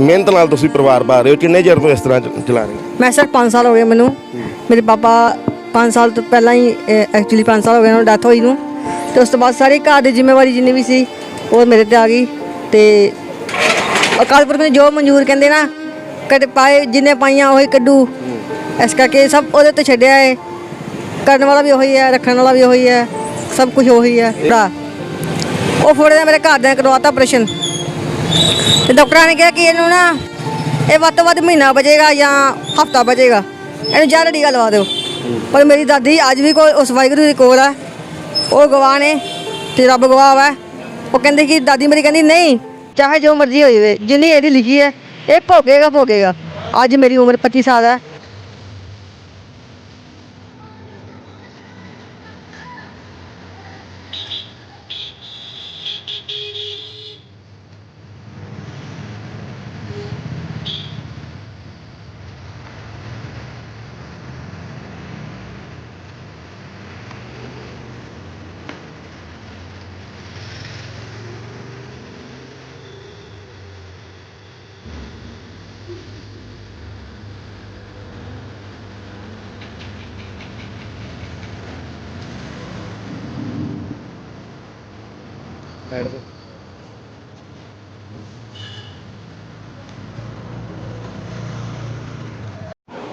ਮਿਹਨਤ ਨਾਲ ਤੁਸੀਂ ਪਰਿਵਾਰ ਪਾ ਰਹੇ ਹੋ, ਕਿੰਨੇ ਚਿਰ ਤੋਂ ਇਸ ਤਰ੍ਹਾਂ ਚ- ਚਲਾ ਰਹੇ ਹੋ? ਮੈਂ ਸਰ 5 ਸਾਲ ਹੋ ਗਏ ਮੈਨੂੰ। ਮੇਰੇ ਪਾਪਾ 5 ਸਾਲ ਤੋਂ ਪਹਿਲਾਂ ਹੀ ਐਕਚੁਅਲੀ 5 ਸਾਲ ਹੋ ਗਏ ਉਹਨਾਂ ਡੈਥ ਹੋਈ ਨੂੰ। ਤੇ ਉਸ ਤੋਂ ਬਾਅਦ ਸਾਰੀ ਘਰ ਦੀ ਜ਼ਿੰਮੇਵਾਰੀ ਜਿੰਨੀ ਵੀ ਸੀ, ਉਹ ਮੇਰੇ ਤੇ ਆ ਗਈ। ਤੇ ਅਕਾਲ ਪੁਰਖ ਨੇ ਜੋ ਮਨਜ਼ੂਰ ਕਹਿੰਦੇ ਨਾ, ਕਦੇ ਪਾਏ ਜਿੰਨੇ ਪਾਈਆਂ ਉਹੀ ਕੱਢੂ। ਇਸ ਕਰਕੇ ਸਭ ਉਹਦੇ ਤੇ ਛੱਡਿਆ ਏ। ਕਰਨ ਵਾਲਾ ਵੀ ਉਹੀ ਹੈ, ਰੱਖਣ ਵਾਲਾ ਵੀ ਉਹੀ ਹੈ, ਸਭ ਕੁਝ ਉਹੀ ਹੈ, ਭਰਾ। ਉਹ ਫੋੜੇ ਦਾ ਮੇਰੇ ਘਰ ਦੇ ਕਰਵਾਤਾ ਆਪਰੇਸ਼ਨ ਤੇ ਡਾਕਟਰਾਂ ਨੇ ਕਿਹਾ ਕਿ ਇਹਨੂੰ ਨਾ ਇਹ ਵੱਧ ਤੋਂ ਵੱਧ ਮਹੀਨਾ ਬਚੇਗਾ ਜਾਂ ਹਫਤਾ ਬਚੇਗਾ। ਇਹਨੂੰ ਜੜ ਟੀਕਾ ਲਵਾ ਦਿਓ। ਪਰ ਮੇਰੀ ਦਾਦੀ ਅੱਜ ਵੀ ਕੋਈ ਉਸ ਵਾਹਿਗੁਰੂ ਦੀ ਕੋਲ ਹੈ ਉਹ ਗਵਾਹ ਨੇ ਤੇ ਰੱਬ ਗਵਾਹ ਹੈ ਉਹ ਕਹਿੰਦੇ ਕਿ ਦਾਦੀ ਮੇਰੀ ਕਹਿੰਦੀ, ਨਹੀਂ, ਚਾਹੇ ਜੋ ਮਰਜ਼ੀ ਹੋ ਜਾਵੇ ਜਿੰਨੀ ਇਹਦੀ ਲਿਖੀ ਹੈ, ਇਹ ਭੋਗੇਗਾ ਭੋਗੇਗਾ। ਅੱਜ ਮੇਰੀ ਉਮਰ 25 ਸਾਲ ਹੈ।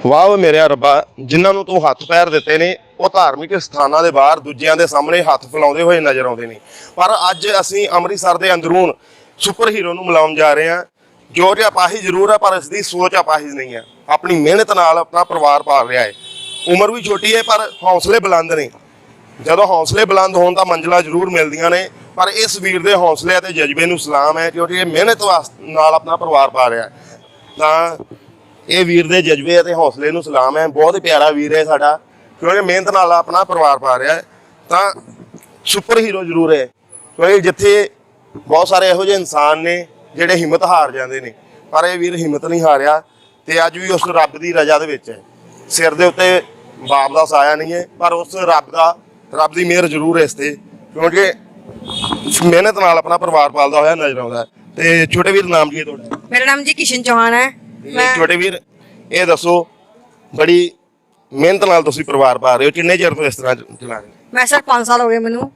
ਵਾਹ ਮੇਰੇ ਰੱਬਾ, ਜਿਨ੍ਹਾਂ ਨੂੰ ਤੂੰ ਹੱਥ ਪੈਰ ਦਿੱਤੇ ਨੇ, ਉਹ ਧਾਰਮਿਕ ਸਥਾਨਾਂ ਦੇ ਬਾਹਰ ਦੂਜਿਆਂ ਦੇ ਸਾਹਮਣੇ ਹੱਥ ਫੈਲਾਉਂਦੇ ਹੋਏ ਨਜ਼ਰ ਆਉਂਦੇ ਨੇ। ਪਰ ਅੱਜ ਅਸੀਂ ਅੰਮ੍ਰਿਤਸਰ ਦੇ ਅੰਦਰੂਨ ਸੁਪਰ ਹੀਰੋ ਨੂੰ ਮਿਲਾਉਣ ਜਾ ਰਹੇ ਹਾਂ। ਜੋ ਜਿਹਾ ਅਪਾਹਿਜ ਜ਼ਰੂਰ ਹੈ ਪਰ ਇਸ ਦੀ ਸੋਚ ਅਪਾਹੀ ਨਹੀਂ ਹੈ। ਆਪਣੀ ਮਿਹਨਤ ਨਾਲ ਆਪਣਾ ਪਰਿਵਾਰ ਪਾਲ ਰਿਹਾ ਹੈ। ਉਮਰ ਵੀ ਛੋਟੀ ਹੈ, ਪਰ ਹੌਸਲੇ ਬੁਲੰਦ ਨੇ। ਜਦੋਂ ਹੌਸਲੇ ਬੁਲੰਦ ਹੋਣ ਤਾਂ ਮੰਜ਼ਿਲਾਂ ਜ਼ਰੂਰ ਮਿਲਦੀਆਂ ਨੇ। ਪਰ ਇਸ ਵੀਰ ਦੇ ਹੌਸਲੇ ਅਤੇ ਜਜ਼ਬੇ ਨੂੰ ਸਲਾਮ ਹੈ ਕਿਉਂਕਿ ਇਹ ਮਿਹਨਤ ਵਾਸ- ਨਾਲ ਆਪਣਾ ਪਰਿਵਾਰ ਪਾ ਰਿਹਾ ਹੈ। ਤਾਂ ਇਹ ਵੀਰ ਦੇ ਜਜ਼ਬੇ ਅਤੇ ਹੌਸਲੇ ਨੂੰ ਸਲਾਮ ਹੈ। ਬਹੁਤ ਪਿਆਰਾ ਵੀਰ ਹੈ ਸਾਡਾ, ਕਿਉਂਕਿ ਮਿਹਨਤ ਨਾਲ ਆਪਣਾ ਪਰਿਵਾਰ ਪਾ ਰਿਹਾ ਹੈ। ਤਾਂ ਸੁਪਰ ਹੀਰੋ ਜ਼ਰੂਰ ਹੈ, ਕਿਉਂਕਿ ਜਿੱਥੇ ਬਹੁਤ ਸਾਰੇ ਇਹੋ ਜਿਹੇ ਇਨਸਾਨ ਨੇ ਜਿਹੜੇ ਹਿੰਮਤ ਹਾਰ ਜਾਂਦੇ ਨੇ, ਪਰ ਇਹ ਵੀਰ ਹਿੰਮਤ ਨਹੀਂ ਹਾਰਿਆ ਤੇ ਅੱਜ ਵੀ ਉਸ ਰੱਬ ਦੀ ਰਜ਼ਾ ਦੇ ਵਿੱਚ ਹੈ। ਸਿਰ ਦੇ ਉੱਤੇ ਬਾਪ ਦਾ ਸਾਇਆ ਨਹੀਂ ਹੈ, ਪਰ ਉਸ ਰੱਬ ਦਾ, ਰੱਬ ਦੀ ਮਿਹਰ ਜ਼ਰੂਰ ਹੈ ਇਸ ਤੇ, ਕਿਉਂਕਿ ਮਿਹਨਤ ਨਾਲ ਆਪਣਾ ਪਰਿਵਾਰ ਪਾਲਦਾ ਹੋਇਆ ਨਜ਼ਰ ਆਉਂਦਾ ਹੈ। ਤੇ ਛੋਟੇ ਵੀਰ ਨਾਮ ਕੀ ਹੈ ਤੁਹਾਡਾ? ਮੇਰਾ ਨਾਮ ਜੀ ਕਿਸ਼ਨ ਚੌਹਾਨ ਹੈ। ਇਹ ਛੋਟੇ ਵੀਰ ਇਹ ਦੱਸੋ ਬੜੀ ਮਿਹਨਤ ਨਾਲ ਤੁਸੀਂ ਪਰਿਵਾਰ ਪਾ ਰਹੇ ਹੋ ਕਿੰਨੇ ਚਿਰ ਤੋਂ ਇਸ ਤਰ੍ਹਾਂ ਚ- ਚਲਾ ਰਹੇ ਹੋ? ਮੈਂ ਸਰ 5 ਸਾਲ ਹੋ ਗਏ ਮੈਨੂੰ।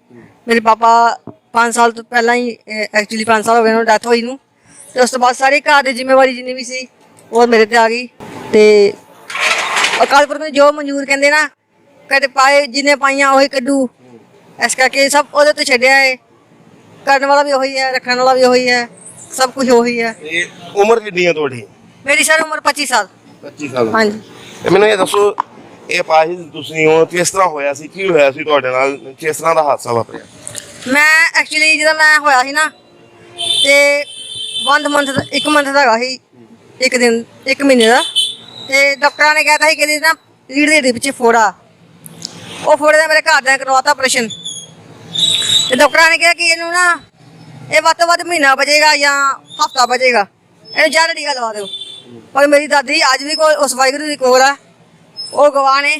ਮੇਰੇ ਪਾਪਾ 5 ਸਾਲ ਤੋਂ ਪਹਿਲਾਂ ਹੀ ਐਕਚੁਅਲੀ 5 ਸਾਲ ਹੋ ਗਏ ਉਹਨਾਂ ਡੈਥ ਹੋਈ ਨੂੰ। ਤੇ ਉਸ ਤੋਂ ਬਾਅਦ ਸਾਰੀ ਘਰ ਦੀ ਜ਼ਿੰਮੇਵਾਰੀ ਜਿੰਨੀ ਵੀ ਸੀ ਉਹ ਮੇਰੇ ਤੇ ਆ ਗਈ। ਤੇ ਅਕਾਲ ਪੁਰਖ ਨੇ ਜੋ ਮਨਜ਼ੂਰ ਕਹਿੰਦੇ ਨਾ ਕਦੇ ਪਾਏ ਜਿੰਨੇ ਪਾਈਆਂ ਉਹੀ ਕੱਢੂ। ਇਸ ਕਰਕੇ ਸਭ ਉਹਦੇ ਤੇ ਛੱਡਿਆ ਹੈ ਕਰਨ ਵਾਲਾ ਵੀ ਉਹੀ ਹੈ ਰੱਖਣ ਵਾਲਾ ਵੀ ਉਹੀ ਹੈ ਸਭ ਕੁਝ ਉਹੀ ਹੈ। ਤੇ ਉਮਰ ਕਿੰਨੀ ਹੈ ਤੁਹਾਡੀ? ਮੇਰੀ ਸਰ ਉਮਰ 25 ਸਾਲ। 25 ਸਾਲ। ਹਾਂਜੀ। ਤੇ ਮੈਨੂੰ ਇਹ ਦੱਸੋ ਇਹ ਪਾਹਿਜ ਤੁਸੀਂ ਹੋ ਕਿਸ ਤਰ੍ਹਾਂ ਹੋਇਆ ਸੀ ਕੀ ਹੋਇਆ ਸੀ ਤੁਹਾਡੇ ਨਾਲ ਕਿਸ ਤਰ੍ਹਾਂ ਦਾ ਹਾਦਸਾ ਵਾਪਰਿਆ? ਮੈਂ ਐਕਚੁਅਲੀ ਜਦੋਂ ਮੈਂ ਹੋਇਆ ਸੀ ਨਾ ਤੇ 1 ਮੰਥ ਦਾ ਇੱਕ ਮੰਥ ਦਾ ਹੈਗਾ ਸੀ ਇੱਕ ਦਿਨ ਇੱਕ ਮਹੀਨੇ ਦਾ। ਤੇ ਡਾਕਟਰਾਂ ਨੇ ਕਹਿਤਾ ਸੀ ਕਿ ਇਹਦੀ ਨਾ ਰੀੜ ਦੇ ਵਿੱਚ ਫੋੜਾ। ਉਹ ਫੋੜੇ ਦਾ ਮੇਰੇ ਘਰ ਦੇ ਕਰਵਾਤਾ ਆਪਰੇਸ਼ਨ ਤੇ ਡਾਕਟਰਾਂ ਨੇ ਕਿਹਾ ਕਿ ਇਹਨੂੰ ਨਾ, ਇਹ ਵੱਧ ਤੋਂ ਵੱਧ ਮਹੀਨਾ ਬਚੇਗਾ ਜਾਂ ਹਫਤਾ ਬਚੇਗਾ। ਇਹਨੂੰ ਜੜ ਟੀਕਾ ਲਵਾ ਦਿਓ। ਪਰ ਮੇਰੀ ਦਾਦੀ ਅੱਜ ਵੀ ਕੋਈ, ਉਸ ਵਾਹਿਗੁਰੂ ਦੀ ਕੋਲ ਹੈ ਉਹ ਗਵਾਹ ਨੇ,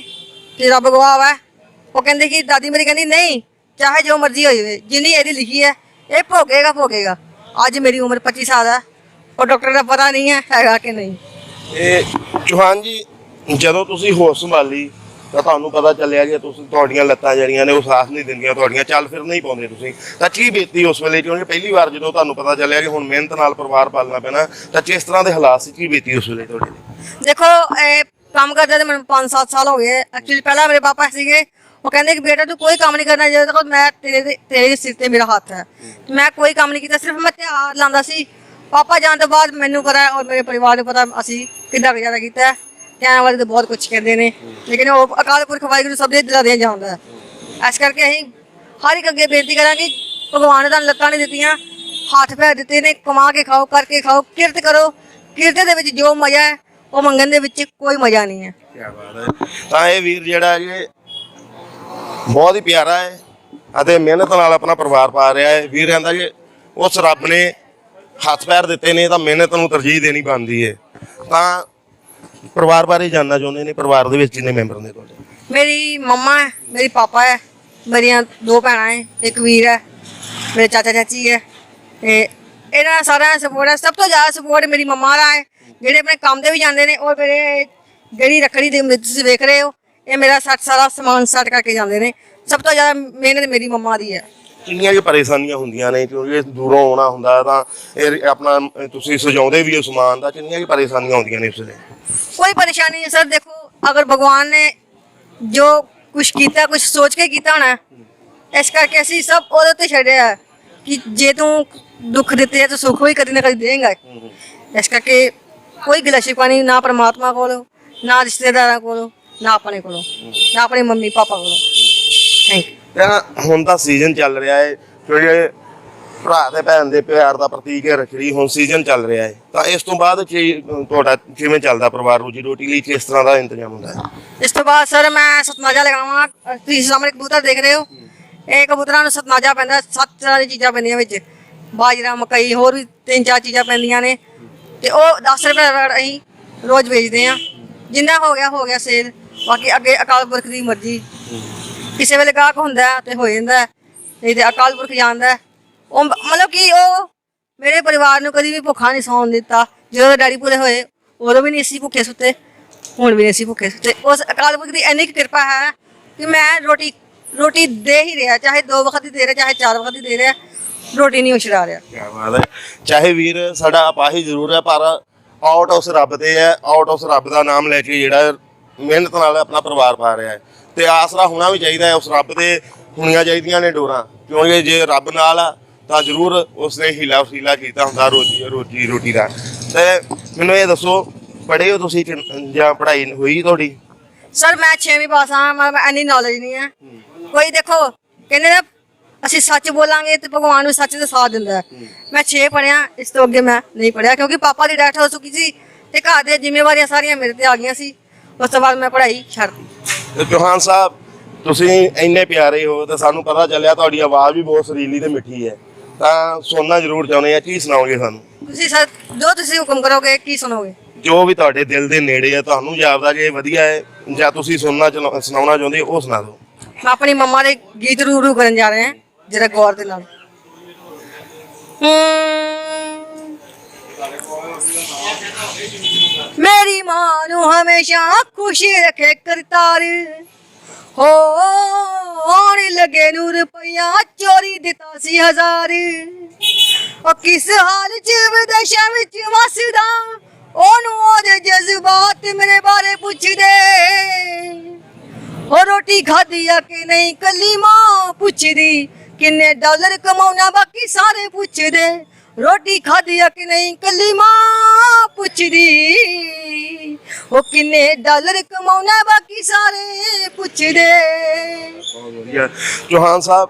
ਤੇ ਰੱਬ ਗਵਾਹ ਹੈ ਉਹ ਕਹਿੰਦੇ ਕਿ ਦਾਦੀ ਮੇਰੀ ਕਹਿੰਦੀ, ਨਹੀਂ, ਚਾਹੇ ਜੋ ਮਰਜ਼ੀ ਹੋ ਜਾਵੇ ਜਿੰਨੀ ਇਹਦੀ ਲਿਖੀ ਹੈ, ਇਹ ਭੋਗੇਗਾ ਭੋਗੇਗਾ। ਅੱਜ ਮੇਰੀ ਉਮਰ 25 ਸਾਲ ਹੈ ਉਹ ਡਾਕਟਰ ਦਾ ਪਤਾ ਨਹੀਂ ਹੈ, ਹੈਗਾ ਕਿ ਨਹੀਂ। ਇਹ ਚੌਹਾਨ ਜੀ, ਜਦੋਂ ਤੁਸੀਂ ਹੋਸ਼ ਸੰਭਾਲੀ ਤਾਂ ਤੁਹਾਨੂੰ ਪਤਾ ਚੱਲਿਆ ਕਿ ਤੁਸੀਂ ਤੁਹਾਡੀਆਂ ਲੱਤਾਂ ਜਿਹੜੀਆਂ ਨੇ ਉਹ ਸਾਥ ਨਹੀਂ ਦਿੰਦੀਆਂ, ਤੁਹਾਡੀਆਂ ਚੱਲ ਫਿਰ ਨਹੀਂ ਪਾਉਂਦੇ ਤੁਸੀਂ। ਤਾਂ ਕੀ ਬੀਤੀ ਉਸ ਵੇਲੇ ਕਿਉਂਕਿ ਪਹਿਲੀ ਵਾਰ ਜਦੋਂ ਤੁਹਾਨੂੰ ਪਤਾ ਚੱਲਿਆ ਕਿ ਹੁਣ ਮਿਹਨਤ ਨਾਲ ਪਰਿਵਾਰ ਪਾਲਣਾ ਪੈਣਾ ਤਾਂ ਕਿਸ ਤਰ੍ਹਾਂ ਦੇ ਹਾਲਾਤ ਸੀ, ਕੀ ਬੀਤੀ ਉਸ ਵੇਲੇ ਤੁਹਾਡੇ? ਦੇਖੋ, ਇਹ ਕੰਮ ਕਰਦੇ ਤੇ ਮੈਨੂੰ 5-7 ਸਾਲ ਹੋ ਗਏ। ਐਕਚੁਅਲੀ ਪਹਿਲਾਂ ਮੇਰੇ ਪਾਪਾ ਸੀਗੇ, ਉਹ ਕਹਿੰਦੇ ਕਿ ਬੇਟਾ ਤੂੰ ਕੋਈ ਕੰਮ ਨਹੀਂ ਕਰਨਾ, ਜਦੋਂ ਤੱਕ ਮੈਂ ਤੇਰੇ ਤੇਰੇ ਸਿਰ ਤੇ ਮੇਰਾ ਹੱਥ ਹੈ। ਮੈਂ ਕੋਈ ਕੰਮ ਨਹੀਂ ਕੀਤਾ, ਸਿਰਫ ਮੈਂ ਤਿਆਰ ਲਾਉਂਦਾ ਸੀ। ਪਾਪਾ ਜਾਣ ਤੋਂ ਬਾਅਦ ਮੈਨੂੰ ਪਤਾ, ਔਰ ਮੇਰੇ ਪਰਿਵਾਰ ਨੂੰ ਪਤਾ ਅਸੀਂ ਕਿੰਨਾ ਗੁਜ਼ਾਰਾ ਕੀਤਾ। ਹੈ। ਵਾਲੇ ਤਾਂ ਬਹੁਤ ਕੁਝ ਕਹਿੰਦੇ ਨੇ। ਲੇਕਿਨ ਉਹ ਅਕਾਲ ਪੁਰਖ ਵਾਹਿਗੁਰੂ ਸਭ ਦੇ ਦਿਲਾਂ ਦੇ ਜਾਣਦਾ ਹੈ ਇਸ ਕਰਕੇ ਅਸੀਂ ਹਰ ਇੱਕ ਅੱਗੇ ਬੇਨਤੀ ਕਰਾਂਗੇ ਭਗਵਾਨ ਨੇ ਤੁਹਾਨੂੰ ਲੱਤਾਂ ਨਹੀਂ ਦਿੱਤੀਆਂ, ਹੱਥ ਪੈਰ ਦਿੱਤੇ ਨੇ, ਕਮਾ ਕੇ ਖਾਓ, ਕਰਕੇ ਖਾਓ, ਕਿਰਤ ਕਰੋ। ਕਿਰਤ ਦੇ ਵਿੱਚ ਜੋ ਮਜ਼ਾ ਹੈ, ਉਹ ਮੰਗਣ ਦੇ ਵਿੱਚ ਕੋਈ ਮਜ਼ਾ ਨਹੀਂ ਹੈ। ਕਿਆ ਬਾਤ ਹੈ। ਤਾਂ ਇਹ ਵੀਰ ਜਿਹੜਾ ਜੀ, ਬਹੁਤ ਹੀ ਪਿਆਰਾ ਹੈ ਅਤੇ ਮਿਹਨਤ ਨਾਲ ਆਪਣਾ ਪਰਿਵਾਰ ਪਾ ਰਿਹਾ ਹੈ। ਵੀਰ ਕਹਿੰਦਾ ਜੀ, ਉਸ ਰੱਬ ਨੇ ਹੱਥ ਪੈਰ ਦਿੱਤੇ ਨੇ ਤਾਂ ਮਿਹਨਤ ਨੂੰ ਤਰਜੀਹ ਦੇਣੀ ਬਣਦੀ ਹੈ। ਤਾਂ ਪਰਿਵਾਰ ਬਾਰੇ ਜਾਣਨਾ ਚਾਹੁੰਦੇ ਨੇ, ਪਰਿਵਾਰ ਦੇ ਵਿੱਚ ਕਿੰਨੇ ਮੈਂਬਰ ਨੇ ਤੁਹਾਡੇ? ਮੇਰੀ ਮੰਮਾ ਹੈ, ਮੇਰੀ ਪਾਪਾ ਹੈ, ਮੇਰੀਆਂ ਦੋ ਭੈਣਾਂ ਹੈ, ਇੱਕ ਵੀਰ ਹੈ, ਮੇਰੇ ਚਾਚਾ ਚਾਚੀ ਹੈ, ਤੇ ਇਹਨਾਂ ਦਾ ਸਪੋਰਟ ਹੈ, ਸਭ ਤੋਂ ਜ਼ਿਆਦਾ ਸਪੋਰਟ ਮੇਰੀ ਮੰਮਾ ਦਾ ਹੈ, ਜਿਹੜੇ ਆਪਣੇ ਕੰਮ ਤੇ ਵੀ ਜਾਂਦੇ ਨੇ ਔਰ ਮੇਰੇ ਜਿਹੜੀ ਰੱਖੜੀ ਦੀ ਵਿੱਚ ਤੁਸੀਂ ਵੇਖ ਰਹੇ ਹੋ, ਇਹ ਮੇਰਾ ਸੱਟ ਸਾਰਾ ਸਮਾਨ ਸੱਟ ਕਰਕੇ ਜਾਂਦੇ ਨੇ, ਸਭ ਤੋਂ ਜ਼ਿਆਦਾ ਮਿਹਨਤ ਮੇਰੀ ਮੰਮਾ ਦੀ ਹੈ। ਕਿੰਨੀਆਂ ਕੁ ਪਰੇਸ਼ਾਨੀਆਂ ਹੁੰਦੀਆਂ ਨੇ ਕਿਉਂਕਿ ਦੂਰੋਂ ਆਉਣਾ ਹੁੰਦਾ ਤਾਂ ਇਹ ਆਪਣਾ ਤੁਸੀਂ ਸਜਾਉਂਦੇ ਵੀ ਹੋ ਸਮਾਨ ਦਾ, ਕਿੰਨੀਆਂ ਕੁ ਪਰੇਸ਼ਾਨੀਆਂ ਹੁੰਦੀਆਂ ਨੇ ਉਸ ਵੇਲੇ? ਕੋਈ ਪਰੇਸ਼ਾਨੀ ਨਹੀਂ ਸਰ, ਦੇਖੋ, ਅਗਰ ਭਗਵਾਨ ਨੇ ਜੋ ਕੁਝ ਕੀਤਾ ਕੁਝ ਸੋਚ ਕੇ ਕੀਤਾ ਹੋਣਾ, ਇਸ ਕਰਕੇ ਅਸੀਂ ਸਭ ਉਹਦੇ ਤੇ ਛੱਡਿਆ ਕਿ ਜੇ ਤੂੰ ਦੁੱਖ ਦਿੱਤੇ ਹੈ ਤਾਂ ਸੁੱਖ ਵੀ ਕਦੀ ਨਾ ਕਦੀ ਦੇਂਗਾ ਇਸ ਕਰਕੇ ਕੋਈ ਗਿਲਾ ਪਾਣੀ ਨਾ ਪਰਮਾਤਮਾ ਕੋਲੋਂ, ਨਾ ਰਿਸ਼ਤੇਦਾਰਾਂ ਕੋਲੋਂ, ਨਾ ਆਪਣੇ ਕੋਲੋਂ, ਨਾ ਆਪਣੇ ਮੰਮੀ ਪਾਪਾ ਕੋਲੋਂ। ਥੈਂਕ ਯੂ ਤਾਂ ਹੁਣ ਤਾਂ ਸੀਜ਼ਨ ਚੱਲ ਰਿਹਾ ਹੈ ਕਿਉਂਕਿ ਭਰਾ ਤੇ ਭੈਣ ਦੇ ਪਿਆਰ ਦਾ ਪ੍ਰਤੀਕ ਹੈ ਰੱਖੜੀ, ਹੁਣ ਸੀਜ਼ਨ ਚੱਲ ਰਿਹਾ ਹੈ ਤਾਂ ਇਸ ਤੋਂ ਬਾਅਦ ਤੁਹਾਡਾ ਕਿਵੇਂ ਚੱਲਦਾ ਪਰਿਵਾਰ ਰੋਜੀ ਰੋਟੀ ਲਈ? ਕਿਸ ਤਰ੍ਹਾਂ ਦਾ ਇੰਤਜ਼ਾਮ ਹੁੰਦਾ ਹੈ ਇਸ ਤੋਂ ਬਾਅਦ ਸਰ ਮੈਂ ਸਤਨਾਜਾ ਲਗਾਵਾਂ। ਤੁਸੀਂ ਸਾਹਮਣੇ ਕਬੂਤਰ ਦੇਖ ਰਹੇ ਹੋ। ਇਹ ਕਬੂਤਰਾਂ ਨੂੰ ਸਤਨਾਜਾ ਪੈਂਦਾ। ਸੱਤ ਤਰ੍ਹਾਂ ਦੀ ਚੀਜ਼ਾਂ ਪੈਂਦੀਆਂ ਵਿੱਚ। ਬਾਜਰਾ, ਮਕਈ, ਹੋਰ ਵੀ ਤਿੰਨ ਚਾਰ ਚੀਜ਼ਾਂ ਪੈਂਦੀਆਂ ਨੇ। ਤੇ ਉਹ 10 ਰੁਪਏ ਅਸੀਂ ਰੋਜ਼ ਵੇਚਦੇ ਆ ਜਿੰਨਾ ਹੋ ਗਿਆ ਹੋ ਗਿਆ ਸੇਲ। ਬਾਕੀ ਅੱਗੇ ਅਕਾਲ ਪੁਰਖ ਦੀ ਮਰਜ਼ੀ। ਕਿਸੇ ਵੇਲੇ ਗਾਹਕ ਹੁੰਦਾ ਹੈ ਤੇ ਹੋ ਜਾਂਦਾ ਹੈ, ਨਹੀਂ ਤੇ ਅਕਾਲ ਪੁਰਖ ਜਾਂਦਾ। ਹੈ। ਉਹ ਮਤਲਬ ਕਿ ਉਹ ਮੇਰੇ ਪਰਿਵਾਰ ਨੂੰ ਕਦੀ ਵੀ ਭੁੱਖਾ ਨਹੀਂ ਸੌਣ ਦਿੱਤਾ। ਜਦੋਂ ਡੈਡੀ ਪੂਰੇ ਹੋਏ ਉਦੋਂ ਵੀ ਨਹੀਂ ਅਸੀਂ ਭੁੱਖੇ ਸੁੱਤੇ ਹੁਣ ਵੀ ਨਹੀਂ ਅਸੀਂ ਭੁੱਖੇ ਸੁੱਤੇ। ਉਸ ਅਕਾਲ ਪੁਰਖ ਦੀ ਇੰਨੀ ਕੁ ਕਿਰਪਾ ਹੈ ਕਿ ਮੈਂ ਰੋਟੀ ਰੋਟੀ ਦੇ ਹੀ ਰਿਹਾ ਚਾਹੇ ਦੋ ਵਕਤ ਦੀ ਦੇ ਰਿਹਾ ਚਾਹੇ ਚਾਰ ਵਕਤ ਦੀ ਦੇ ਰਿਹਾ ਰੋਟੀ ਨਹੀਂ ਉਛਰਾ ਰਿਹਾ। ਕਿਆ ਬਾਤ ਹੈ। ਚਾਹੇ ਵੀਰ ਸਾਡਾ ਅਪਾਹੀ ਜ਼ਰੂਰ ਹੈ ਪਰ ਆਊਟ ਉਸ ਰੱਬ ਤੇ ਹੈ ਆਊਟ ਉਸ ਰੱਬ ਦਾ ਨਾਮ ਲੈ ਕੇ ਜਿਹੜਾ ਮਿਹਨਤ ਨਾਲ ਆਪਣਾ ਪਰਿਵਾਰ ਪਾ ਰਿਹਾ ਹੈ। ਤੇ ਆਸਰਾ ਹੋਣਾ ਵੀ ਚਾਹੀਦਾ ਹੈ, ਉਸ ਰੱਬ ਤੇ ਹੋਣੀਆਂ ਚਾਹੀਦੀਆਂ ਨੇ ਡੋਰਾਂ। ਕਿਉਂਕਿ ਜੇ ਰੱਬ ਨਾਲ ਆ, ਤਾਂ ਜ਼ਰੂਰ ਉਸਨੇ ਹੀਲਾ ਵਸੀਲਾ ਕੀਤਾ ਹੁੰਦਾ ਰੋਜੀ ਰੋਜੀ ਰੋਟੀ ਦਾ। ਤੇ ਮੈਨੂੰ ਇਹ ਦੱਸੋ, ਪੜ੍ਹੇ ਹੋ ਤੁਸੀਂ ਜਾਂ ਪੜ੍ਹਾਈ ਹੋਈ ਤੁਹਾਡੀ? ਸਰ ਮੈਂ 6ਵੀਂ ਪਾਸ ਆ ਮੈਂ ਇੰਨੀ ਨੌਲੇਜ ਨਹੀਂ ਹੈ। ਕੋਈ ਦੇਖੋ, ਕਹਿੰਦੇ ਨੇ, ਅਸੀਂ ਸੱਚ ਬੋਲਾਂਗੇ ਤੇ ਭਗਵਾਨ ਨੂੰ ਸੱਚ ਦਾ ਸਾਥ ਦਿੰਦਾ ਮੈਂ 6 ਪੜਿਆ ਇਸ ਤੋਂ ਅੱਗੇ ਮੈਂ ਨਹੀਂ ਪੜਿਆ ਕਿਉਂਕਿ ਪਾਪਾ ਦੀ ਡੈਥ ਹੋ ਚੁੱਕੀ ਸੀ ਤੇ ਘਰ ਦੇ ਜ਼ਿੰਮੇਵਾਰੀਆਂ ਸਾਰੀਆਂ ਮੇਰੇ ਤੇ ਆ ਗਈਆਂ ਸੀ। ਉਸ ਤੋਂ ਬਾਅਦ ਮੈਂ ਪੜ੍ਹਾਈ ਛੱਡਤੀ ਤੇ ਚੌਹਾਨ ਸਾਹਿਬ ਤੁਸੀਂ ਇੰਨੇ ਪਿਆਰੇ ਹੋ ਤੇ ਸਾਨੂੰ ਪਤਾ ਚੱਲਿਆ ਤੁਹਾਡੀ ਆਵਾਜ਼ ਵੀ ਬਹੁਤ ਸੁਰੀਲੀ ਤੇ ਮਿੱਠੀ ਹੈ। ਤਾਂ ਸੁਣਨਾ ਜ਼ਰੂਰ ਚਾਹੁੰਦੇ ਆ ਕੀ ਸੁਣਾਓਗੇ ਸਾਨੂੰ? ਤੁਸੀਂ ਸਰ ਜੋ ਤੁਸੀਂ ਹੁਕਮ ਕਰੋਗੇ ਕੀ ਸੁਣੋਗੇ? ਜੋ ਵੀ ਤੁਹਾਡੇ ਦਿਲ ਦੇ ਨੇੜੇ ਆ ਤੁਹਾਨੂੰ ਜਾਪਦਾ ਜੇ ਵਧੀਆ ਹੈ ਜਾਂ ਤੁਸੀਂ ਸੁਣਨਾ ਚਲਾ- ਸੁਣਾਉਣਾ ਚਾਹੁੰਦੇ ਹੋ ਉਹ ਸੁਣਾ ਦਿਓ। ਮੈਂ ਆਪਣੀ ਮੰਮਾ ਦੇ ਗੀਤ ਰੂ ਰੂ ਕਰਨ ਜਾ ਰਹੇ ਹਾਂ ਜਿਹੜਾ ਗੌਰ ਦੇ ਨਾਲ। ਹਮ। ਮੇਰੀ ਮਾਂ ਨੂੰ ਹਮੇਸ਼ਾ ਖੁਸ਼ ਰੱਖੇ ਕਰਤਾਰ। ਹੋ, ਆਉਣ ਲੱਗੇ ਨੂੰ ਰੁਪਈਆ ਚੋਰੀ ਦਿੱਤਾ ਸੀ ਹਜ਼ਾਰ। ਉਹ ਕਿਸ ਹਾਲ ਚ ਵਿਦੇਸ਼ਾਂ ਵਿੱਚ ਵਸਦਾ, ਉਹਨੂੰ ਉਹਦੇ ਜਜ਼ਬਾਤ ਮੇਰੇ ਬਾਰੇ ਪੁੱਛਦੇ। ਹੋ ਰੋਟੀ ਖਾਧੀ ਆ ਕਿ ਨਹੀਂ, ਕੱਲੀ ਮਾਂ ਪੁੱਛਦੀ, ਕਿੰਨੇ ਡਾਲਰ ਕਮਾਉਣਾ ਬਾਕੀ ਸਾਰੇ ਪੁੱਛਦੇ। ਰੋਟੀ ਖਾਧੀ ਆ ਕਿ ਨਹੀਂ? ਕੱਲੀ ਮਾਂ ਪੁੱਛਦੀ। ਉਹ ਕਿੰਨੇ ਡਾਲਰ ਕਮਾਉਣਾ ਬਾਕੀ ਸਾਰੇ ਪੁੱਛਦੇ। ਬਹੁਤ ਵਧੀਆ। ਚੌਹਾਨ ਸਾਹਿਬ,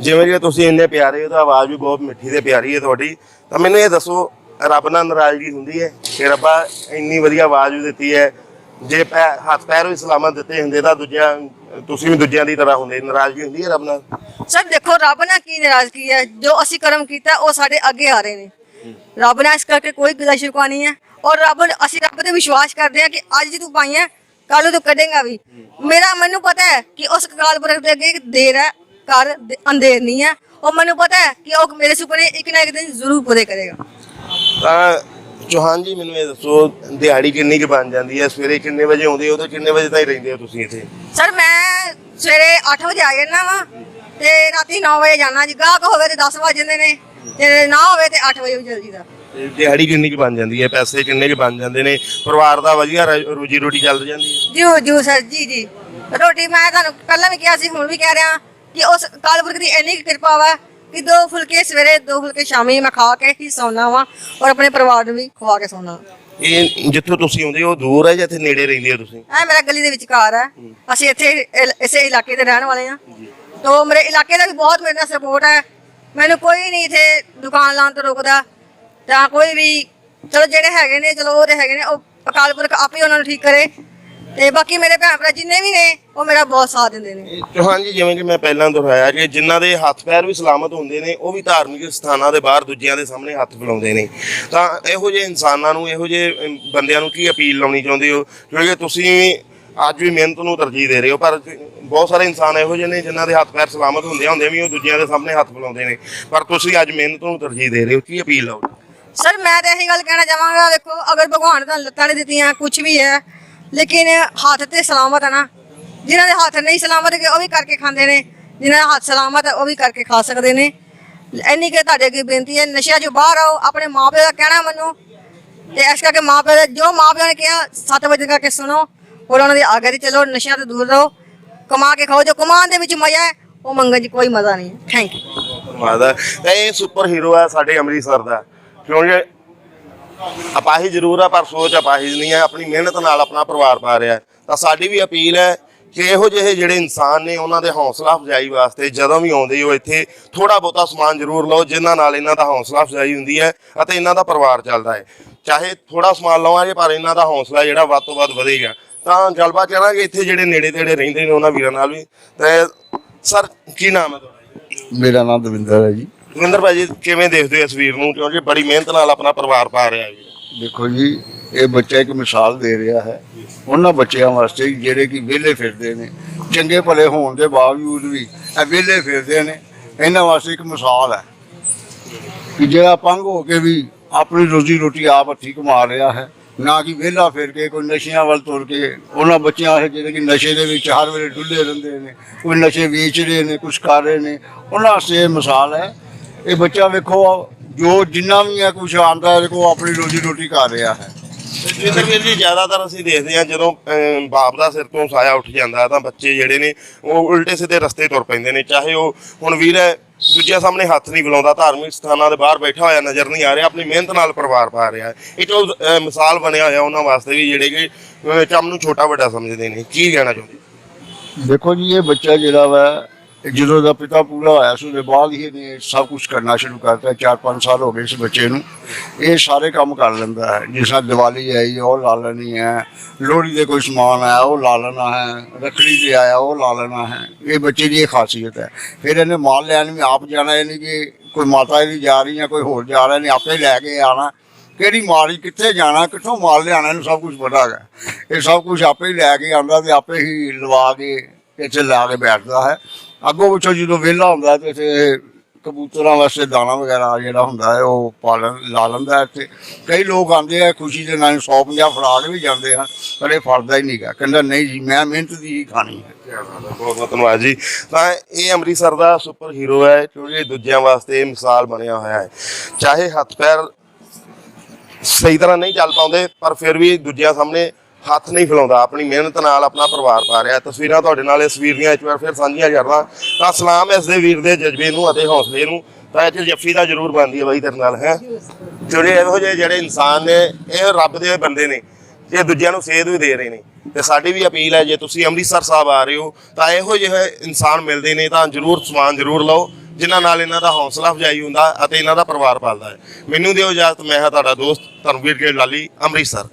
ਜਿਵੇਂ ਕਿ ਤੁਸੀਂ ਇੰਨੇ ਪਿਆਰੇ ਹੋ, ਤਾਂ ਆਵਾਜ਼ ਵੀ ਬਹੁਤ ਮਿੱਠੀ ਤੇ ਪਿਆਰੀ ਹੈ ਤੁਹਾਡੀ। ਤਾਂ ਮੈਨੂੰ ਇਹ ਦੱਸੋ, ਰੱਬ ਨਾਲ ਨਾਰਾਜ਼ਗੀ ਹੁੰਦੀ ਹੈ ਕਿ ਰੱਬਾ ਇੰਨੀ ਵਧੀਆ ਆਵਾਜ਼ ਵੀ ਦਿੱਤੀ ਹੈ ਜੇ ਪੈ- ਹੱਥ ਪੈਰ ਵੀ ਸਲਾਮਤ ਦਿੱਤੇ ਹੁੰਦੇ ਤਾਂ ਦੂਜਿਆਂ ਤੁਸੀਂ ਵੀ ਦੂਜਿਆਂ ਦੀ ਤਰ੍ਹਾਂ ਹੁੰਦੇ ਨਾਰਾਜ਼ਗੀ ਹੁੰਦੀ ਹੈ ਰੱਬ ਨਾਲ? ਸਰ ਦੇਖੋ ਰੱਬ ਨਾਲ ਕੀ ਨਾਰਾਜ਼ਗੀ ਹੈ? ਜੋ ਅਸੀਂ ਕਰਮ ਕੀਤਾ ਉਹ ਸਾਡੇ ਅੱਗੇ ਆ ਰਹੇ ਨੇ। ਰੱਬ ਨਾਲ ਇਸ ਕਰਕੇ ਕੋਈ ਗਿਲਾ ਸ਼ਿਕਵਾ ਨਹੀਂ ਹੈ। ਔਰ ਰੱਬ ਅਸੀਂ ਰੱਬ ਤੇ ਵਿਸ਼ਵਾਸ ਕਰਦੇ ਹਾਂ ਕਿ ਅੱਜ ਤੂੰ ਪਾਈਆਂ ਕੱਲ ਤੂੰ ਕੱਢੇਗਾ ਵੀ। ਮੇਰਾ ਮੈਨੂੰ ਪਤਾ ਹੈ ਕਿ ਉਸ ਕਾਲ ਪੁਰਖ ਦੇ ਅੱਗੇ ਦੇਰ ਹੈ ਕਰ ਦੇ- ਅੰਧੇਰ ਨਹੀਂ ਹੈ। ਉਹ ਮੈਨੂੰ ਪਤਾ ਹੈ ਕਿ ਉਹ ਮੇਰੇ ਸੁਪਨੇ ਇੱਕ ਨਾ ਇੱਕ ਦਿਨ ਜ਼ਰੂਰ ਪੂਰੇ ਕਰੇਗਾ। ਤਾਂ ਚੌਹਾਨ ਜੀ ਮੈਨੂੰ ਇਹ ਦੱਸੋ ਦਿਹਾੜੀ ਕਿੰਨੀ ਕੁ ਬਣ ਜਾਂਦੀ ਹੈ? ਸਵੇਰੇ ਕਿੰਨੇ ਵਜੇ ਆਉਂਦੇ ਹੋ ਤੇ ਕਿੰਨੇ ਵਜੇ ਤਾਈਂ ਰਹਿੰਦੇ ਹੋ ਤੁਸੀਂ ਇੱਥੇ? ਸਰ ਮੈਂ ਸਵੇਰੇ 8 ਵਜੇ ਆ ਜਾਣਾ ਵਾ ਤੇ ਰਾਤੀ 9 ਵਜੇ ਜਾਣਾ। ਜੀ ਗਾਹਕ ਹੋਵੇ ਤੇ 10 ਵਜੇ ਜਾਂਦੇ ਨੇ ਤੇ ਨਾ ਹੋਵੇ ਤੇ 8 ਵਜੇ ਜੀਦਾ ਤੇ ਦਿਹਾੜੀ ਕਿੰਨੀ ਕੁ ਬਣ ਜਾਂਦੀ ਹੈ? ਪੈਸੇ ਕਿੰਨੇ ਕੁ ਬਣ ਜਾਂਦੇ ਨੇ? ਪਰਿਵਾਰ ਦਾ ਵਧੀਆ ਰ- ਰੋਜੀ ਰੋਟੀ ਚੱਲ ਜਾਂਦੀ ਹੈ? ਜੂ ਜੂ ਸਰ ਜੀ ਜੀ। ਰੋਟੀ ਮੈਂ ਤੁਹਾਨੂੰ ਪਹਿਲਾਂ ਵੀ ਕਿਹਾ ਸੀ ਹੁਣ ਵੀ ਕਹਿ ਰਿਹਾ ਕਿ ਉਸ ਕਾਲਪੁਰਖ ਦੀ ਇੰਨੀ ਕੁ ਕਿਰਪਾ ਵਾ ਕਿ ਦੋ ਫੁਲਕੇ ਸਵੇਰੇ ਦੋ ਫੁਲਕੇ ਸ਼ਾਮੀ ਮੈਂ ਖਾ ਕੇ ਹੀ ਸੌਣਾ ਵਾ ਔਰ ਆਪਣੇ ਪਰਿਵਾਰ ਨੂੰ ਵੀ ਖਵਾ ਕੇ ਸੌਣਾ ਇਹ ਜਿੱਥੋਂ ਤੁਸੀਂ ਆਉਂਦੇ ਹੋ ਦੂਰ ਹੈ ਜਾਂ ਇੱਥੇ ਨੇੜੇ ਰਹਿੰਦੇ ਹੋ ਤੁਸੀਂ? ਐ ਮੇਰਾ ਗਲੀ ਦੇ ਵਿੱਚ ਘਰ ਹੈ। ਅਸੀਂ ਇੱਥੇ ਇਲ- ਇਸੇ ਇਲਾਕੇ ਦੇ ਰਹਿਣ ਵਾਲੇ ਆ ਤੋਂ ਮੇਰੇ ਇਲਾਕੇ ਦਾ ਵੀ ਬਹੁਤ ਮੇਰੇ ਨਾਲ ਸਪੋਰਟ ਹੈ। ਮੈਨੂੰ ਕੋਈ ਨਹੀਂ ਇੱਥੇ ਦੁਕਾਨ ਲਾਉਣ ਤੋਂ ਰੋਕਦਾ। ਜਾਂ ਕੋਈ ਵੀ ਚਲੋ ਜਿਹੜੇ ਹੈਗੇ ਨੇ ਚਲੋ ਉਹ ਤੇ ਹੈਗੇ ਨੇ ਉਹ ਅਕਾਲ ਪੁਰਖ ਆਪੇ ਉਹਨਾਂ ਨੂੰ ਠੀਕ ਕਰੇ। ਤੇ ਬਾਕੀ ਮੇਰੇ ਭੈਣ ਭਰਾ ਜਿੰਨੇ ਵੀ ਨੇ ਉਹ ਮੇਰਾ ਬਹੁਤ ਸਾਥ ਦਿੰਦੇ ਨੇ। ਚੌਹਾਨ ਜੀ ਜਿਵੇਂ ਕਿ ਮੈਂ ਪਹਿਲਾਂ ਦੁਹਰਾਇਆ ਕਿ ਜਿਨ੍ਹਾਂ ਦੇ ਹੱਥ ਪੈਰ ਵੀ ਸਲਾਮਤ ਹੁੰਦੇ ਨੇ ਉਹ ਵੀ ਧਾਰਮਿਕ ਸਥਾਨਾਂ ਦੇ ਬਾਹਰ ਦੂਜਿਆਂ ਦੇ ਸਾਹਮਣੇ ਹੱਥ ਫੈਲਾਉਂਦੇ ਨੇ। ਤਾਂ ਇਹੋ ਜਿਹੇ ਇਨਸਾਨਾਂ ਨੂੰ ਇਹੋ ਜਿਹੇ ਬੰਦਿਆਂ ਨੂੰ ਕੀ ਅਪੀਲ ਲਾਉਣੀ ਚਾਹੁੰਦੇ ਹੋ? ਕਿਉਂਕਿ ਤੁਸੀਂ ਅੱਜ ਵੀ ਮਿਹਨਤ ਨੂੰ ਤਰਜੀਹ ਦੇ ਰਹੇ ਹੋ ਪਰ ਬਹੁਤ ਸਾਰੇ ਇਨਸਾਨ ਇਹੋ ਜਿਹੇ ਨੇ ਜਿਨ੍ਹਾਂ ਦੇ ਹੱਥ ਪੈਰ ਸਲਾਮਤ ਹੁੰਦੇ ਹੁੰਦੇ ਵੀ ਉਹ ਦੂਜਿਆਂ ਦੇ ਸਾਹਮਣੇ ਹੱਥ ਫੈਲਾਉਂਦੇ ਨੇ। ਪਰ ਤੁਸੀਂ ਅੱਜ ਮਿਹਨਤ ਨੂੰ ਤਰਜੀਹ ਦੇ ਰਹੇ ਹੋ ਕੀ ਅਪੀਲ ਆ ਸਰ ਮੈਂ ਤਾਂ ਇਹੀ ਗੱਲ ਕਹਿਣਾ ਚਾਹਾਂਗਾ ਦੇਖੋ ਅਗਰ ਭਗਵਾਨ ਤੁਹਾਨੂੰ ਲੱਤਾਂ ਨਹੀਂ ਦਿੱਤੀਆਂ ਕੁਝ ਵੀ ਹੈ ਲੇਕਿਨ ਹੱਥ ਤੇ ਸਲਾਮਤ ਹੈ ਨਾ, ਜਿਨ੍ਹਾਂ ਦੇ ਹੱਥ ਨਹੀਂ ਸਲਾਮਤ ਉਹ ਵੀ ਕਰਕੇ ਖਾਂਦੇ ਨੇ। ਜਿਨ੍ਹਾਂ ਦੇ ਹੱਥ ਸਲਾਮਤ ਉਹ ਵੀ ਕਰਕੇ ਖਾ ਸਕਦੇ ਨੇ। ਇੰਨੀ ਕਿ ਤੁਹਾਡੇ ਅੱਗੇ ਬੇਨਤੀ ਹੈ, ਨਸ਼ਿਆਂ ਚੋਂ ਬਾਹਰ ਆਓ, ਆਪਣੇ ਮਾਪੇ ਦਾ ਕਹਿਣਾ ਮੰਨੋ। ਤੇ ਇਸ ਕਰਕੇ ਮਾਪੇ ਦਾ, ਜੋ ਮਾਪਿਆਂ ਨੇ ਕਿਹਾ 7 ਵਜੇ ਕਰਕੇ ਸੁਣੋ ਔਰ ਉਹਨਾਂ ਦੀ ਆਗਿਆ ਤੇ ਚਲੋ, ਨਸ਼ਿਆਂ ਤੋਂ ਦੂਰ ਰਹੋ। ਕਮਾ ਕੇ ਖਾਓ, ਜੋ ਕਮਾਉਣ ਦੇ ਵਿੱਚ ਮਜ਼ਾ ਹੈ, ਉਹ ਮੰਗਣ 'ਚ ਕੋਈ ਮਜ਼ਾ ਨਹੀਂ ਥੈਂਕ ਯੂ ਧੰਨਵਾਦ ਹੈ ਇਹ ਸੁਪਰ ਹੀਰੋ ਹੈ ਸਾਡੇ ਅੰਮ੍ਰਿਤਸਰ ਦਾ। ਕਿਉਂਕਿ ਅਪਾਹੀ ਜ਼ਰੂਰ ਆ, ਪਰ ਸੋਚ ਅਪਾਹਿਜ ਨਹੀਂ ਹੈ। ਆਪਣੀ ਮਿਹਨਤ ਨਾਲ ਆਪਣਾ ਪਰਿਵਾਰ ਪਾ ਰਿਹਾ ਤਾਂ ਸਾਡੀ ਵੀ ਅਪੀਲ ਹੈ ਕਿ ਇਹੋ ਜਿਹੇ ਜਿਹੜੇ ਇਨਸਾਨ ਨੇ, ਉਹਨਾਂ ਦੇ ਹੌਸਲਾ ਅਫਜ਼ਾਈ ਵਾਸਤੇ ਜਦੋਂ ਵੀ ਆਉਂਦੇ ਹੋ ਇੱਥੇ ਥੋੜਾ ਬਹੁਤਾ ਸਮਾਨ ਜ਼ਰੂਰ ਲਓ, ਜਿਨ੍ਹਾਂ ਨਾਲ ਇਹਨਾਂ ਦਾ ਹੌਸਲਾ ਅਫਜ਼ਾਈ ਹੁੰਦੀ ਹੈ ਅਤੇ ਇਹਨਾਂ ਦਾ ਪਰਿਵਾਰ ਚੱਲਦਾ ਹੈ। ਚਾਹੇ ਥੋੜਾ ਸਮਾਨ ਲਵਾਂਗੇ, ਪਰ ਇਹਨਾਂ ਦਾ ਹੌਸਲਾ ਜਿਹੜਾ ਵੱਧ ਤੋਂ ਵੱਧ ਵਧੇਗਾ। ਤਾਂ ਗੱਲਬਾਤ ਕਰਾਂਗੇ, ਇੱਥੇ ਜਿਹੜੇ ਨੇੜੇ ਤੇੜੇ ਰਹਿੰਦੇ ਨੇ, ਉਹਨਾਂ ਵੀਰਾਂ ਨਾਲ ਵੀ। ਤੇ ਸਰ, ਕੀ ਨਾਮ ਹੈ ਤੁਹਾਡਾ? ਮੇਰਾ ਨਾਮ ਦਵਿੰਦਰ ਹੈ ਜੀ। ਰਵਿੰਦਰ ਭਾਜੀ ਕਿਵੇਂ ਦੇਖਦੇ ਹੋ ਇਸ ਵੀਰ ਨੂੰ? ਕਿਉਂਕਿ ਬੜੀ ਮਿਹਨਤ ਨਾਲ ਆਪਣਾ ਪਰਿਵਾਰ ਪਾ ਰਿਹਾ ਹੈ ਜੀ। ਦੇਖੋ ਜੀ, ਇਹ ਬੱਚਾ ਇੱਕ ਮਿਸਾਲ ਦੇ ਰਿਹਾ ਹੈ। ਉਹਨਾਂ ਬੱਚਿਆਂ ਵਾਸਤੇ ਜਿਹੜੇ ਕਿ ਵਿਹਲੇ ਫਿਰਦੇ ਨੇ, ਚੰਗੇ ਭਲੇ ਹੋਣ ਦੇ ਬਾਵਜੂਦ ਵੀ ਇਹ ਵਿਹਲੇ ਫਿਰਦੇ ਨੇ, ਇਹਨਾਂ ਵਾਸਤੇ ਇੱਕ ਮਿਸਾਲ ਹੈ। ਕਿ ਜਿਹੜਾ ਪੰਗ ਹੋ ਕੇ ਵੀ ਆਪਣੀ ਰੋਜ਼ੀ ਰੋਟੀ ਆਪ ਹੱਥੀ ਕਮਾ ਰਿਹਾ ਹੈ, ਨਾ ਕਿ ਵਿਹਲਾ ਫਿਰ ਕੇ ਕੋਈ ਨਸ਼ਿਆਂ ਵੱਲ ਤੁਰ ਕੇ, ਉਹਨਾਂ ਬੱਚਿਆਂ ਵਾਸਤੇ ਜਿਹੜੇ ਕਿ ਨਸ਼ੇ ਦੇ ਵਿੱਚ ਹਰ ਵੇਲੇ ਡੁੱਲੇ ਰਹਿੰਦੇ ਨੇ, ਕੋਈ ਨਸ਼ੇ ਵੇਚ ਰਹੇ ਨੇ, ਕੁਛ ਕਰ ਰਹੇ ਨੇ, ਉਹਨਾਂ ਵਾਸਤੇ ਇਹ ਮਿਸਾਲ ਹੈ। ਇਹ ਬੱਚਾ ਵੇਖੋ ਜੋ ਜਿੰਨਾ ਵੀ ਹੈ ਕੁਛ ਆਂਦਾ ਦੇਖੋ ਆਪਣੀ ਰੋਜ਼ੀ ਰੋਟੀ ਕਰ ਰਿਹਾ ਹੈ। ਜਿੰਦਰ ਵੀਰ ਜੀ ਜ਼ਿਆਦਾਤਰ ਅਸੀਂ ਦੇਖਦੇ ਹਾਂ ਜਦੋਂ ਬਾਪ ਦਾ ਸਿਰ ਤੋਂ ਸਾਇਆ ਉੱਠ ਜਾਂਦਾ ਤਾਂ ਬੱਚੇ ਜਿਹੜੇ ਨੇ ਉਹ ਉਲਟੇ ਸਿੱਧੇ ਰਸਤੇ ਤੁਰ ਪੈਂਦੇ ਨੇ। ਚਾਹੇ ਉਹ ਹੁਣ ਵੀਰ ਹੈ ਦੂਜਿਆਂ ਸਾਹਮਣੇ ਹੱਥ ਨਹੀਂ ਬੁਲਾਉਂਦਾ ਧਾਰਮਿਕ ਸਥਾਨਾਂ ਦੇ ਬਾਹਰ ਬੈਠਾ ਹੋਇਆ ਨਜ਼ਰ ਨਹੀਂ ਆ ਰਿਹਾ ਆਪਣੀ ਮਿਹਨਤ ਨਾਲ ਪਰਿਵਾਰ ਪਾ ਰਿਹਾ ਹੈ। ਇਹ ਤੋਂ ਅ, ਮਿਸਾਲ ਬਣਿਆ ਹੋਇਆ ਉਹਨਾਂ ਵਾਸਤੇ ਵੀ ਜਿਹੜੇ ਕਿ ਅ, ਚੰਮ ਨੂੰ ਛੋਟਾ ਵੱਡਾ ਸਮਝਦੇ ਨੇ। ਕੀ ਕਹਿਣਾ ਚਾਹੁੰਦੇ? ਦੇਖੋ ਜੀ ਇਹ ਬੱਚਾ ਜਿਹੜਾ ਵਾ ਜਦੋਂ ਦਾ ਪਿਤਾ ਪੂਰਾ ਹੋਇਆ ਸੀ, ਉਹਦੇ ਬਾਅਦ ਹੀ ਇਹਨੇ ਸਭ ਕੁਝ ਕਰਨਾ ਸ਼ੁਰੂ ਕਰਤਾ 4-5 ਸਾਲ ਹੋ ਗਏ ਇਸ ਬੱਚੇ ਨੂੰ। ਇਹ ਸਾਰੇ ਕੰਮ ਕਰ ਲੈਂਦਾ ਹੈ। ਜਿਸ ਤਰ੍ਹਾਂ ਦੀਵਾਲੀ ਆਈ, ਉਹ ਲਾ ਲੈਣੀ ਹੈ। ਲੋਹੜੀ ਦੇ ਕੋਈ ਸਮਾਨ ਆਇਆ, ਉਹ ਲਾ ਲੈਣਾ ਹੈ। ਰੱਖੜੀ ਤੇ ਆਇਆ, ਉਹ ਲਾ ਲੈਣਾ ਹੈ। ਇਹ ਬੱਚੇ ਦੀ ਇਹ ਖਾਸੀਅਤ ਹੈ। ਫਿਰ ਇਹਨੇ ਮਾਲ ਲੈਣ ਵੀ ਆਪ ਜਾਣਾ ਇਹ ਨਹੀਂ ਕਿ ਕੋਈ ਮਾਤਾ ਇਹਦੀ ਜਾ ਰਹੀ ਜਾਂ ਕੋਈ ਹੋਰ ਜਾ ਰਿਹਾ ਨੇ ਆਪੇ ਲੈ ਕੇ ਆਣਾ। ਕਿਹੜੀ ਮਾਰੀ ਕਿੱਥੇ ਜਾਣਾ, ਕਿੱਥੋਂ ਮਾਲ ਲਿਆਣਾ ਇਹਨੂੰ ਸਭ ਕੁਝ ਪਤਾ ਹੈਗਾ। ਇਹ ਸਭ ਕੁਝ ਆਪੇ ਹੀ ਲੈ ਕੇ ਆਉਂਦਾ ਤੇ ਆਪੇ ਹੀ ਲਵਾ ਕੇ ਇੱਥੇ ਲਾ ਕੇ ਬੈਠਦਾ ਹੈ। ਅੱਗੋਂ ਪਿੱਛੋਂ ਜਦੋਂ ਵਿਹਲਾ ਹੁੰਦਾ ਤੇ ਇੱਥੇ ਕਬੂਤਰਾਂ ਵਾਸਤੇ ਦਾਣਾ ਵਗੈਰਾ ਜਿਹੜਾ ਹੁੰਦਾ ਹੈ, ਉਹ ਪਾਲਣ, ਲਾ ਲੈਂਦਾ ਹੈ ਇੱਥੇ। ਕਈ ਲੋਕ ਆਉਂਦੇ ਆ, ਖੁਸ਼ੀ ਦੇ ਨਾਲ 150 ਫੜਾ ਕੇ ਵੀ ਜਾਂਦੇ ਹਨ, ਪਰ ਇਹ ਫੜਦਾ ਹੀ ਨਹੀਂਗਾ। ਕਹਿੰਦਾ, ਨਹੀਂ ਜੀ, ਮੈਂ ਮਿਹਨਤ ਦੀ ਹੀ ਖਾਣੀ ਹੈ। ਬਹੁਤ ਬਹੁਤ ਧੰਨਵਾਦ ਜੀ। ਤਾਂ ਇਹ ਅੰਮ੍ਰਿਤਸਰ ਦਾ ਸੁਪਰ ਹੀਰੋ ਹੈ, ਕਿਉਂਕਿ ਦੂਜਿਆਂ ਵਾਸਤੇ ਮਿਸਾਲ ਬਣਿਆ ਹੋਇਆ ਹੈ। ਚਾਹੇ ਹੱਥ ਪੈਰ ਸਹੀ ਤਰ੍ਹਾਂ ਨਹੀਂ ਚੱਲ ਪਾਉਂਦੇ, ਪਰ ਫਿਰ ਵੀ ਦੂਜਿਆਂ ਸਾਹਮਣੇ ਹੱਥ ਨਹੀਂ ਫੈਲਾਉਂਦਾ, ਆਪਣੀ ਮਿਹਨਤ ਨਾਲ ਆਪਣਾ ਪਰਿਵਾਰ ਪਾ ਰਿਹਾ। ਤਸਵੀਰਾਂ ਤੁਹਾਡੇ ਨਾਲ ਇਸ ਵੀਰ ਦੀਆਂ, ਇੱਕ ਵਾਰ ਫਿਰ ਸਾਂਝੀਆਂ ਕਰਦਾ। ਤਾਂ ਸਲਾਮ ਇਸ ਦੇ ਵੀਰ ਦੇ ਜਜ਼ਬੇ ਨੂੰ ਅਤੇ ਹੌਸਲੇ ਨੂੰ। ਤਾਂ ਇਹ 'ਚ ਜੱਫੀ ਦਾ ਜ਼ਰੂਰ ਬਣਦੀ ਹੈ ਬਾਈ ਤੇਰੇ ਨਾਲ, ਹੈ? ਜਿਹੜੇ ਇਹੋ ਜਿਹੇ, ਜਿਹੜੇ ਇਨਸਾਨ ਨੇ, ਇਹ ਰੱਬ ਦੇ ਬੰਦੇ ਨੇ। ਇਹ ਦੂਜਿਆਂ ਨੂੰ ਸੇਧ ਵੀ ਦੇ ਰਹੇ ਨੇ। ਤੇ ਸਾਡੀ ਵੀ ਅਪੀਲ ਹੈ, ਜੇ ਤੁਸੀਂ ਅੰਮ੍ਰਿਤਸਰ ਸਾਹਿਬ ਆ ਰਹੇ ਹੋ, ਤਾਂ ਇਹੋ ਜਿਹੇ ਇਨਸਾਨ ਮਿਲਦੇ ਨੇ, ਤਾਂ ਜ਼ਰੂਰ ਸਮਾਨ ਜ਼ਰੂਰ ਲਓ, ਜਿਨ੍ਹਾਂ ਨਾਲ ਇਹਨਾਂ ਦਾ ਹੌਸਲਾ ਅਫਜ਼ਾਈ ਹੁੰਦਾ ਅਤੇ ਇਹਨਾਂ ਦਾ ਪਰਿਵਾਰ ਪਾਲਦਾ ਹੈ। ਮੈਨੂੰ ਦਿਓ ਇਜਾਜ਼ਤ, ਮੈਂ ਹਾਂ ਤੁਹਾਡਾ ਦੋਸਤ, ਧਰਮਵੀਰ ਕੇ ਲਾਲੀ, ਅੰਮ੍ਰਿਤਸਰ।